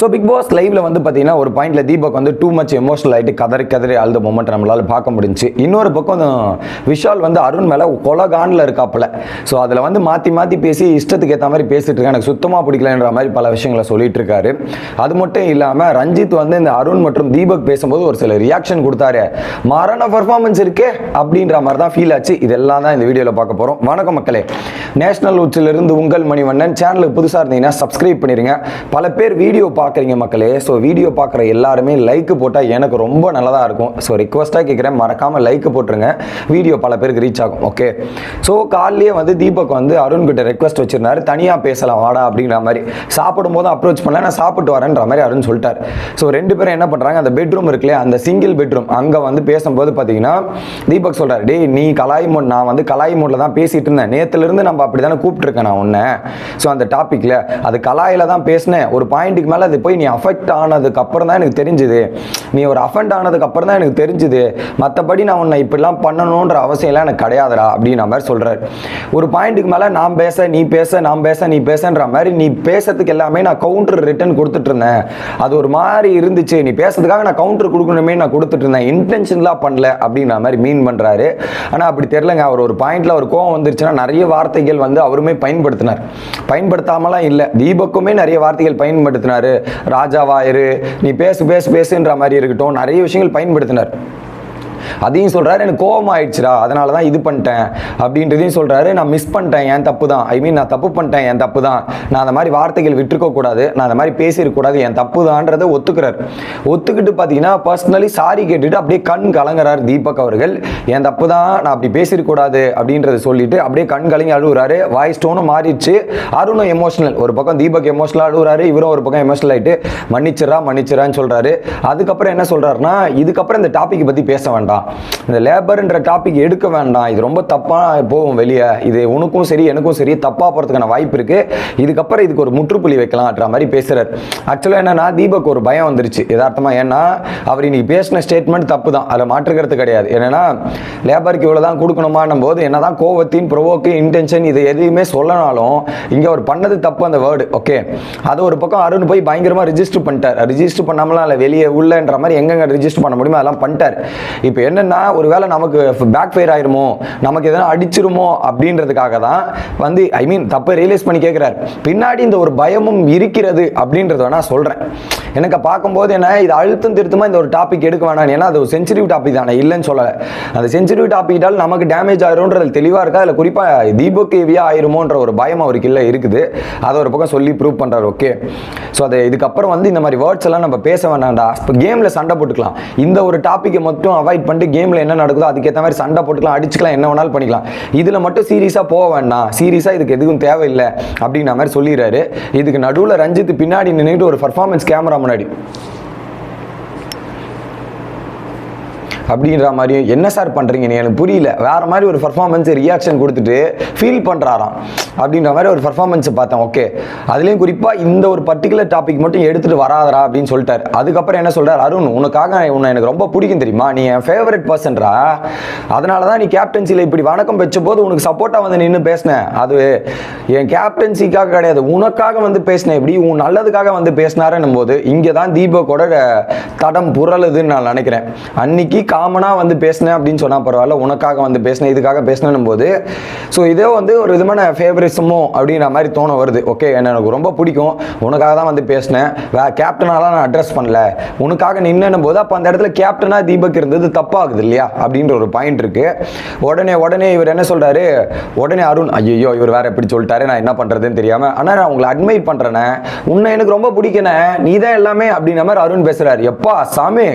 So big pass லைவ்ல வந்து பார்த்தீங்கன்னா ஒரு பாயிண்ட்ல தீபக் வந்து டூ மச் எமோஷனல் ஆகிட்டு கதறி கதறி அழுத மூமெண்ட் நம்மளால பார்க்க முடிஞ்சு. இன்னொரு பக்கம் விஷால் வந்து அருண் மேலே கொலகான்ல இருக்காப்புல. ஸோ அதில் வந்து மாற்றி மாற்றி பேசி இஷ்டத்துக்கு ஏற்ற மாதிரி பேசிட்டு இருக்கேன் எனக்கு சுத்தமாக பிடிக்கலன்ற மாதிரி பல விஷயங்களை சொல்லிட்டு இருக்காரு. அது மட்டும் இல்லாமல் ரஞ்சித் வந்து இந்த அருண் மற்றும் தீபக் பேசும்போது ஒரு சில ரியாக்ஷன் கொடுத்தாரு. மரண பர்ஃபார்மன்ஸ் இருக்கே அப்படின்ற மாதிரி தான் ஃபீல் ஆச்சு. இதெல்லாம் தான் இந்த வீடியோவில் பார்க்க போகிறோம் வணக்கம் மக்களே. நேஷனல் உச்சிலிருந்து உங்கள் மணிவண்ணன். சேனலுக்கு புதுசாக இருந்தீங்கன்னா சப்ஸ்கிரைப் பண்ணிடுங்க பல பேர் வீடியோ பார்க்குறீங்க மக்களே. ஸோ வீடியோ பார்க்குற எல்லாருமே லைக் போட்டால் எனக்கு ரொம்ப நல்லதாக இருக்கும். ஸோ ரிக்வஸ்ட்டாக கேட்குறேன். மறக்காமல் லைக் போட்டுருங்க. வீடியோ பல பேருக்கு ரீச் ஆகும். ஓகே ஸோ காலையிலேயே வந்து தீபக் வந்து அருண் கிட்ட ரெக்வஸ்ட் வச்சிருந்தாரு. தனியாக பேசலாம் வாடா அப்படிங்கிற மாதிரி. சாப்பிடும் போது அப்ரோச் பண்ணல. நான் சாப்பிட்டு வரேன்ற மாதிரி அருண் சொல்லிட்டார். ஸோ ரெண்டு பேரும் என்ன பண்ணுறாங்க அந்த பெட்ரூம் இருக்குல்லையா? அந்த சிங்கிள் பெட்ரூம் அங்கே வந்து பேசும்போது பார்த்தீங்கன்னா தீபக் சொல்கிறார் டேய் நீ கலாய் மோட் நான் வந்து கலாய் மோடில் தான் பேசிட்டு இருந்தேன். நேற்றுலேருந்து நம்ம அப்படி தானே கூப்பிட்டுருக்கேன் நான் உன்னை. ஸோ அந்த டாப்பிக்கில் அது கலாயில் தான் பேசினேன். ஒரு பாயிண்ட்டுக்கு மேலே அது போய் நீ அஃபெக்ட் ஆனதுக்கு அப்புறம் தான் எனக்கு தெரிஞ்சுது. நீ ஒரு அஃபெண்ட் ஆனதுக்கு அப்புறம் தான் எனக்கு தெரிஞ்சுது. மற்றபடி நான் உன்னை இப்படிலாம் பண்ணணுன்ற அவசியம்லாம் எனக்கு கிடையாதுடா அப்படின்ற மாதிரி சொல்கிறார் ஒரு பாயிண்ட்டுக்கு மேலே நான் பேச நீ பேச நான் பேச நீ பேசன்ற மாதிரி நீ பேசுறதுக்கு எல்லாமே நான் கவுண்டர் ரிட்டர்ன் கொடுத்துட்டு இருந்தேன். அது ஒரு மாதிரி இருந்துச்சு. நீ பேசுறதுக்காக நான் கவுண்டர் கொடுக்கணுமே நான் கொடுத்துட்டு இருந்தேன். இன்டென்ஷன்லாம் பண்ணல அப்படின்ற மாதிரி மீன் பண்ணுறாரு ஆனால் அப்படி தெரிலங்க அவர் ஒரு பாயிண்ட்ல ஒரு கோவம் வந்துருச்சுன்னா நிறைய வார்த்தைகள் வந்து அவருமே பயன்படுத்தினார். பயன்படுத்தாமலாம் இல்லை தீபக்குமே நிறைய வார்த்தைகள் பயன்படுத்தினார். ராஜாவாயிரு நீ பேசு பேசு பேசுன்ற மாதிரி இருக்கட்டும் நிறைய விஷயங்கள் பயன்படுத்தினார். அதையும் சொல்கிறாரு எனக்கு கோபம் ஆயிடுச்சுடா அதனால தான் இது பண்ணிட்டேன். அப்படின்றதையும் சொல்கிறாரு நான் மிஸ் பண்ணிட்டேன் என் தப்பு தான் ஐ மீன் நான் தப்பு பண்ணிட்டேன் என் தப்பு தான் நான் அந்த மாதிரி வார்த்தைகள் விட்டுருக்க கூடாது. நான் அந்த மாதிரி பேசியிருக்கக்கூடாது என் தப்பு தான்றதை ஒத்துக்கிறார். ஒத்துக்கிட்டு பார்த்தீங்கன்னா பர்சனலி சாரி கேட்டுட்டு அப்படியே கண் கலங்குறார் தீபக் அவர்கள். என் தப்பு தான் நான் அப்படி பேசியிருக்கக்கூடாது அப்படின்றத சொல்லிட்டு அப்படியே கண் கலங்கி அழுகுறாரு வாய்ஸ் டோனும் மாறிடுச்சு. அருணும் எமோஷனல் ஒரு பக்கம் தீபக் எமோஷனல் அழுகுறாரு இவரும் ஒரு பக்கம் எமோஷனல் ஆகிட்டு மன்னிச்சிடா மன்னிச்சிடான்னு சொல்கிறாரு அதுக்கப்புறம் என்ன சொல்கிறாருன்னா இதுக்கப்புறம் இந்த டாப்பிக்கை பற்றி பேச வேண்டாம். இந்த லேபர்ன்ற டாபிக் எடுக்க வேண்டாம். இது ரொம்ப தப்பாக போகும் வெளியே. இது உனக்கும் சரி எனக்கும் சரி தப்பாக போகிறதுக்கான வாய்ப்பு இருக்குது இதுக்கப்புறம் இதுக்கு ஒரு முற்றுப்புள்ளி வைக்கலாம்ன்ற மாதிரி பேசுகிறார் ஆக்சுவலாக என்னென்னா தீபக் ஒரு பயம் வந்துருச்சு. யதார்த்தமாக ஏன்னா அவர் இன்னைக்கு பேசின ஸ்டேட்மெண்ட் தப்பு தான் அதில் மாற்றுக்கிறது கிடையாது. என்னென்னா லேபருக்கு இவ்வளோ தான் கொடுக்கணுமான்னும் போது என்னதான் கோவத்தின் ப்ரொவோக்கு இன்டென்ஷன் இது எதையுமே சொல்லனாலும் இங்கே அவர் பண்ணது தப்பு அந்த வேர்டு ஓகே அது ஒரு பக்கம் அருண் போய் பயங்கரமாக ரிஜிஸ்டர் பண்ணிட்டார். ரிஜிஸ்டர் பண்ணாமலாம் இல்லை வெளியே உள்ளன்ற மாதிரி எங்கெங்க ரிஜிஸ்டர் பண்ண முடியுமோ அதெல்லாம் பண்ணிட்டார். இப்போ என்னன்னா ஒருவேளை நமக்கு பேக் ஃபயர் ஆயிருமோ நமக்கு எதனா அடிச்சிருமோ அப்படின்றதுக்காக தான் வந்து ஐ மீன் தப்பை ரியலைஸ் பண்ணி கேட்குறாரு பின்னாடி இந்த ஒரு பயமும் இருக்கிறது அப்படின்றத நான் சொல்கிறேன் எனக்கு பார்க்கும்போது என்ன இது அழுத்தம் திருத்தமாக இந்த ஒரு டாபிக் எடுக்க வேணாம். ஏன்னா அது ஒரு சென்சிட்டிவ் டாபிக் தானே இல்லைன்னு சொல்லலை. அந்த சென்சிட்டிவ் டாபிக்டால் நமக்கு டேமேஜ் ஆயிரும்ன்றது தெளிவாக இருக்கா? அதில் குறிப்பாக தீபக் ஆயிருமோன்ற ஒரு பயம் அவருக்கு இல்லை இருக்குது. அதை ஒரு பக்கம் சொல்லி ப்ரூவ் பண்ணுறாரு ஓகே ஸோ அது இதுக்கப்புறம் வந்து இந்த மாதிரி வேர்ட்ஸ் எல்லாம் நம்ம பேச வேணாம்டா. இப்போ கேமில் சண்டை போட்டுக்கலாம். இந்த ஒரு டாப்பிக்கை மட்டும் அவாய்ட் பண்ணிட்டு கேமில் என்ன நடக்குதோ அதுக்கேற்ற மாதிரி சண்டை போட்டுக்கலாம் அடிச்சுக்கலாம் என்ன வேணாலும் பண்ணிக்கலாம். இதில் மட்டும் சீரியஸாக போக வேண்டாம். சீரியஸாக இதுக்கு எதுவும் தேவையில்லை அப்படிங்கிற மாதிரி சொல்லிடுறாரு. இதுக்கு நடுவில் ரஞ்சித் பின்னாடி நின்றுட்டு ஒரு பர்ஃபார்மன்ஸ் கேமரா முன்னாடி. அப்படின்ற மாதிரியும் என்ன சார் பண்ணுறீங்க நீ எனக்கு புரியல. வேறு மாதிரி ஒரு பர்ஃபார்மன்ஸ் ரியாக்ஷன் கொடுத்துட்டு ஃபீல் பண்ணுறாராம் அப்படின்ற மாதிரி ஒரு பர்ஃபார்மன்ஸை பார்த்தேன். ஓகே அதுலேயும் குறிப்பாக இந்த ஒரு பர்டிகுலர் டாபிக் மட்டும் எடுத்துகிட்டு வராதரா அப்படின்னு சொல்லிட்டார். அதுக்கப்புறம் என்ன சொல்கிறார் அருண் உனக்காக உன்னை எனக்கு ரொம்ப பிடிக்கும் தெரியுமா? நீ என் ஃபேவரட் பர்சன்ரா அதனால தான் நீ கேப்டன்சியில் இப்படி வணக்கம் வச்ச போது உனக்கு சப்போர்ட்டாக வந்து நின்று பேசினேன் அது என் கேப்டன்சிக்காக கிடையாது. உனக்காக வந்து பேசினேன் இப்படி உன் நல்லதுக்காக வந்து பேசினாருன்னும் போது இங்கே தான் தீபக்கோட தடம் புரளுதுன்னு நான் நினைக்கிறேன். அன்னைக்கு காமனாக வந்து பேசினேன் அப்படின்னு சொன்னால் பரவாயில்ல உனக்காக வந்து பேசினேன் இதுக்காக பேசினேன் போது ஸோ இதே வந்து ஒரு விதமான ஃபேவரிசமோ அப்படின்ற மாதிரி தோண வருது. ஓகே எனக்கு ரொம்ப பிடிக்கும் உனக்காக தான் வந்து பேசினேன் வே கேப்டனாலாம் நான் அட்ரஸ் பண்ணல உனக்காக நின்னும் போது அப்போ அந்த இடத்துல கேப்டனாக தீபக் இருந்தது தப்பாகுது இல்லையா? அப்படின்ற ஒரு பாயிண்ட் இருக்குது உடனே உடனே இவர் என்ன சொல்கிறாரு உடனே அருண் ஐயோ இவர் வேற எப்படி சொல்லிட்டாரு நான் என்ன பண்ணுறதுன்னு தெரியாமல் ஆனால் நான் உங்களை அட்மைட் பண்ணுறேனே உன்னை எனக்கு ரொம்ப பிடிக்கணே நீ தான் எல்லாமே அப்படின்ற மாதிரி அருண் பேசுகிறாரு எப்பா சாமி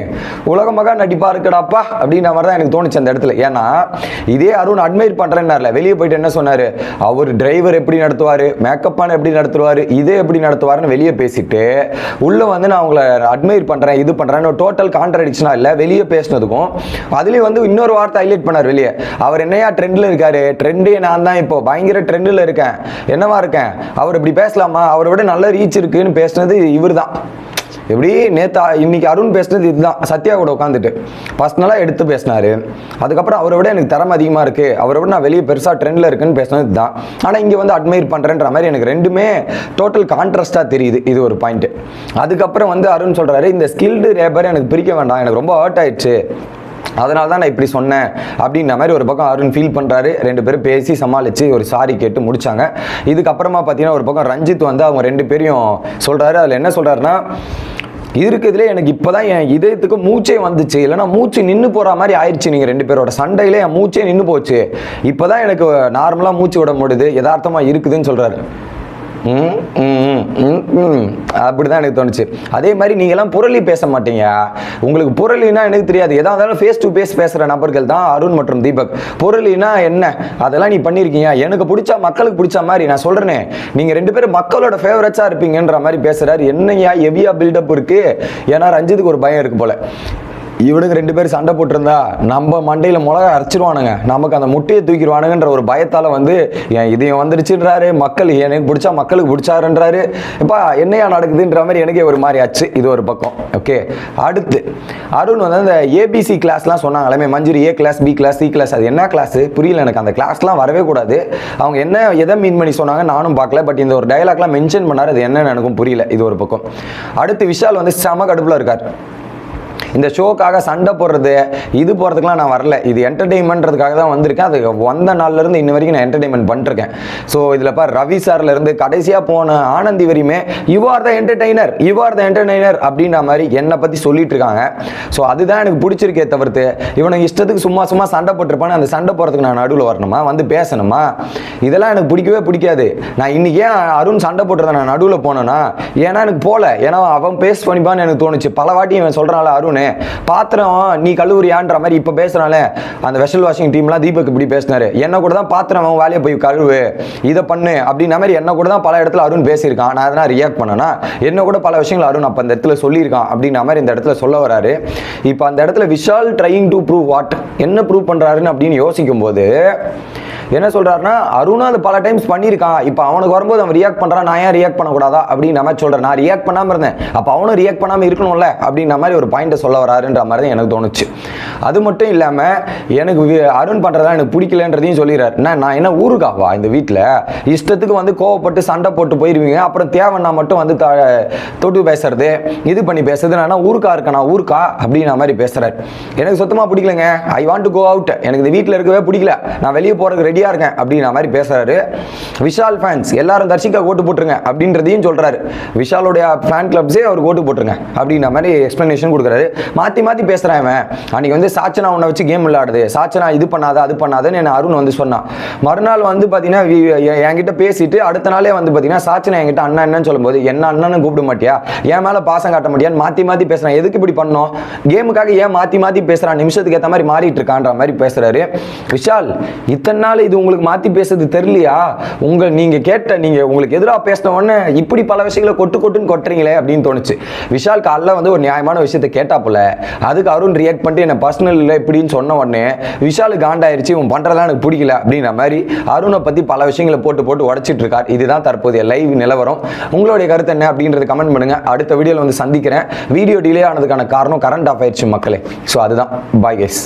உலக மகா இருக்கடா அப்பா அப்படின்ற மாதிரி தான் எனக்கு தோணுச்சு அந்த இடத்துல. ஏன்னா இதே அருண் அட்மைர் பண்ணுறேன்னார்ல வெளியே போயிட்டு என்ன சொன்னார்? அவர் டிரைவர் எப்படி நடத்துவார்? மேக்கப்பான எப்படி நடத்துவார்? இதே எப்படி நடத்துவாருன்னு வெளியே பேசிட்டு உள்ளே வந்து நான் உங்களை அட்மைர் பண்ணுறேன் இது பண்ணுறேன்னு டோட்டல் கான்ட்ரடிக்ஷனாக இல்லை. வெளியே பேசினதுக்கும் அதுலேயும் வந்து இன்னொரு வார்த்தை ஹைலைட் பண்ணார் வெளியே. அவர் என்னையா ட்ரெண்டில் இருக்கார்? ட்ரெண்டே நான் தான் இப்போ. பயங்கர ட்ரெண்டில் இருக்கேன். என்னவா இருக்கேன்? அவர் இப்படி பேசலாமா? அவரை விட நல்ல ரீச் இருக்குன்னு பேசினது இவர் தான் எப்படி நேத்தா இன்னைக்கு அருண் பேசுனது இதுதான். சத்யா கூட உட்காந்துட்டு பர்சனலாக எடுத்து பேசினாரு. அதுக்கப்புறம் அவரை விட எனக்கு திறமை அதிகமாக இருக்குது அவரை விட நான் வெளியே பெருசாக ட்ரெண்டில் இருக்குன்னு பேசினது இதுதான். ஆனால் இங்கே வந்து அட்மைர் பண்ணுறேன்ற மாதிரி எனக்கு ரெண்டுமே டோட்டல் கான்ட்ராஸ்டாக தெரியுது. இது ஒரு பாயிண்ட் அதுக்கப்புறம் வந்து அருண் சொல்கிறாரு இந்த ஸ்கில்டு ரேப்பர் எனக்கு பிரிக்க வேண்டாம். எனக்கு ரொம்ப ஹர்ட் ஆயிடுச்சு. அதனால தான் நான் இப்படி சொன்னேன் அப்படின்ற மாதிரி ஒரு பக்கம் அருண் ஃபீல் பண்ணுறாரு ரெண்டு பேரும் பேசி சமாளித்து ஒரு சாரி கேட்டு முடித்தாங்க இதுக்கப்புறமா பார்த்தீங்கன்னா ஒரு பக்கம் ரஞ்சித் வந்து அவங்க ரெண்டு பேரையும் சொல்கிறாரு அதில் என்ன சொல்கிறாருன்னா இருக்கிறதுல எனக்கு இப்போதான் என் இதயத்துக்கு மூச்சே வந்துச்சு. இல்லைன்னா மூச்சு நின்று போகிற மாதிரி ஆயிடுச்சு நீங்கள் ரெண்டு பேரோட. சண்டையில என் மூச்சே நின்று போச்சு. இப்போதான் எனக்கு நார்மலாக மூச்சு விட முடியுது. யதார்த்தமாக இருக்குதுன்னு சொல்கிறாரு ம், ம், ம், அப்படிதான் எனக்கு தோணுச்சு. அதே மாதிரி நீங்கெல்லாம் புரளி பேச மாட்டீங்க. உங்களுக்கு புரளினா எனக்கு தெரியாது. எதா இருந்தாலும் ஃபேஸ் டு ஃபேஸ் பேசுகிற நபர்கள் தான் அருண் மற்றும் தீபக். புரளினா என்ன? அதெல்லாம் நீ பண்ணியிருக்கீங்க எனக்கு பிடிச்ச மக்களுக்கு பிடிச்ச மாதிரி நான் சொல்கிறேனே நீங்கள் ரெண்டு பேரும் மக்களோட ஃபேவரட்ஸாக இருப்பீங்கன்ற மாதிரி பேசுகிறாரு என்னையா ஹெவியாக பில்டப் இருக்கு. ஏன்னா ரஞ்சித்துக்கு ஒரு பயம் இருக்கு போல. இவனுங்க ரெண்டு பேரும் சண்டை போட்டிருந்தா நம்ம மண்டையில் மிளகா அரைச்சிருவானுங்க. நமக்கு அந்த முட்டையை தூக்கிடுவானுங்கன்ற ஒரு பயத்தால் வந்து என் இதயம் வந்துருச்சுன்றாரு. மக்கள் எனக்கு பிடிச்சா மக்களுக்கு பிடிச்சாருன்றாரு. இப்போ என்னையா நடக்குதுன்ற மாதிரி எனக்கே ஒரு மாதிரி ஆச்சு. இது ஒரு பக்கம். ஓகே. அடுத்து அருண் வந்து அந்த ஏபிசி கிளாஸ்லாம் சொன்னாங்களே Manjari A class B class C class அது என்ன கிளாஸ் புரியல எனக்கு. அந்த கிளாஸ்லாம் வரவே கூடாது. அவங்க என்ன எதை மீன் பண்ணி சொன்னாங்க நானும் பார்க்கல. பட் இந்த ஒரு டயலாக்லாம் மென்ஷன் பண்ணாரு. அது என்னன்னு எனக்கும் புரியல. இது ஒரு பக்கம். அடுத்து விஷால் வந்து செம கடுப்பில் இருக்கார். இந்த ஷோக்காக சண்டை போடுறது இது போகிறதுக்குலாம் நான் வரல. இது என்டர்டெயின்மெண்ட்றதுக்காக தான் வந்திருக்கேன். அது வந்த நாள்லேருந்து இன்ன வரைக்கும் நான் என்டர்டெயின்மெண்ட் பண்ணிருக்கேன் ஸோ இதில் பார் ரவி சார்லேருந்து கடைசியாக போன ஆனந்தி வரையுமே you are the entertainer you are the entertainer அப்படின்ற மாதிரி என்னை பற்றி சொல்லிட்டு இருக்காங்க. ஸோ அதுதான் எனக்கு பிடிச்சிருக்கே தவிர்த்து இவனுக்கு இஷ்டத்துக்கு சும்மா சும்மா சண்டை போட்டிருப்பானே அந்த சண்டை போகிறதுக்கு நான் நடுவில் வரணுமா? வந்து பேசணுமா? இதெல்லாம் எனக்கு பிடிக்கவே பிடிக்காது. நான் இன்னைக்கு ஏன் அருண் சண்டை போட்டுறத நான் நடுவில் போனேன்னா ஏன்னா எனக்கு போகல ஏன்னா அவன் பேஸ் பண்ணிப்பான்னு எனக்கு தோணுச்சு. பல வாட்டி இவன் சொல்கிறான்ல அருண் பாத்திரம் நீ கழுவுறியான்ற மாதிரி இப்போ பேசுகிறானே அந்த வெஷல் வாஷிங் டீம்லாம் தீபக் இப்படி பேசினாரு. என்ன கூட தான் பாத்திரம் அவன் வேலையை போய் கழுவு. இதை பண்ணு. அப்படின்ற மாதிரி என்ன கூட தான் பல இடத்துல அருண் பேசியிருக்கான். நான் அதனால் ரியாக்ட் பண்ணனா என்ன கூட பல விஷயங்கள் அருண் அப்போ அந்த இடத்துல சொல்லியிருக்கான். அப்படின்ற மாதிரி இந்த இடத்துல சொல்ல வராரு. இப்போ அந்த இடத்துல Vishal trying to prove what என்ன ப்ரூவ் பண்ணுறாருன்னு அப்படின்னு யோசிக்கும் போது என்ன சொல்கிறாருன்னா அருணும் அது பல டைம்ஸ் பண்ணியிருக்கான் இப்போ அவனுக்கு வரும்போது அவன் ரியாக்ட் பண்ணுறான் நான் ஏன் ரியாக்ட் பண்ணக்கூடாதா? அப்படின்னு நம்ம சொல்கிறேன் நான் ரியாக்ட் பண்ணாமல் இருந்தேன். அப்போ அவனும் ரியாக்ட் பண்ணாமல் இருக்கணும்ல அப்படின்ற மாதிரி ஒரு பாயிண்ட்டை சொல்ல வராருன்ற மாதிரி தான் எனக்கு தோணுச்சு. அது மட்டும் இல்லாமல் எனக்கு அருண் பண்ணுறதா எனக்கு பிடிக்கலன்றதையும் சொல்லிடுறாரு. நான் நான் என்ன ஊருக்காவா இந்த வீட்டில் இஷ்டத்துக்கு வந்து கோவப்பட்டு சண்டை போட்டு போயிருவீங்க. அப்புறம் தேவைன்னா மட்டும் வந்து தொட்டு பேசுறது இது பண்ணி பேசுறது. நான் ஊருக்கா இருக்கேன்? நான் ஊருக்கா? அப்படின்ற மாதிரி பேசுகிறார் எனக்கு சுத்தமாக பிடிக்கலங்க. I want to go out எனக்கு இந்த வீட்டில் இருக்கவே பிடிக்கல. நான் வெளியே போறதுக்கு ரெடியாக இருக்கேன் அப்படின்ற மாதிரி பேசுறாரு. விஷால் ஃபேன்ஸ் எல்லாரும் தர்ஷிகா ஓட்டு போட்டுருங்க அப்படின்றதையும் சொல்றாரு. விஷாலுடைய ஃபேன் கிளப்ஸே அவர் ஓட்டு போட்டுருங்க அப்படின்ற மாதிரி எக்ஸ்பிளனேஷன் கொடுக்குறாரு. மாற்றி மாற்றி பேசுறான் இவன். அன்னைக்கு வந்து சாச்சனா உன்னை வச்சு கேம் விளையாடுது. சாச்சனா இது பண்ணாத அது பண்ணாதன்னு என்ன அருண் வந்து சொன்னான். மறுநாள் வந்து பார்த்தீங்கன்னா வி- என்கிட்ட பேசிட்டு அடுத்த நாளே வந்து பார்த்தீங்கன்னா சாச்சனா என்கிட்ட அண்ணா என்னன்னு சொல்லும்போது என்ன அண்ணன்னு கூப்பிட மாட்டியா? என் மேலே பாசம் காட்ட மாட்டியான்னு மாற்றி மாற்றி பேசுறான். எதுக்கு இப்படி பண்ணோம்? கேமுக்காக ஏன் மாற்றி மாற்றி பேசுறான்? நிமிஷத்துக்கு ஏற்ற மாதிரி மாறிட்டு இருக்கான்ற மாதிரி பேசுறாரு. விஷால் இத்தனை நாள் இது உங்களுக்கு மாத்தி பேசுறது தெரியலையா? உங்க நீங்க கேட்ட நீங்க உங்களுக்கு எதிராக பேசின உடனே இப்படி பல விஷயங்களை கொட்டு கொட்டுன்னு கொட்டுறீங்களே அப்படின்னு தோணுச்சு. விஷால் காலைல வந்து ஒரு நியாயமான விஷயத்தை கேட்டா போல. அதுக்கு அருண் ரியாக்ட் பண்ணிட்டு என்ன பர்சனல் இல்லை இப்படின்னு சொன்ன உடனே விஷாலுக்கு காண்டாயிருச்சு இவன் பண்றதெல்லாம் எனக்கு பிடிக்கல அப்படின்ற மாதிரி அருணை பத்தி பல விஷயங்களை போட்டு போட்டு உடைச்சிட்டு இருக்கார். இதுதான் தற்போதைய லைவ் நிலவரம். உங்களுடைய கருத்து என்ன அப்படின்றது கமெண்ட் பண்ணுங்க. அடுத்த வீடியோவில் வந்து சந்திக்கிறேன். வீடியோ டிலே ஆனதுக்கான காரணம் கரண்ட் ஆஃப் ஆயிடுச்சு மக்களே. ஸோ அதுதான். பாய் கேஸ்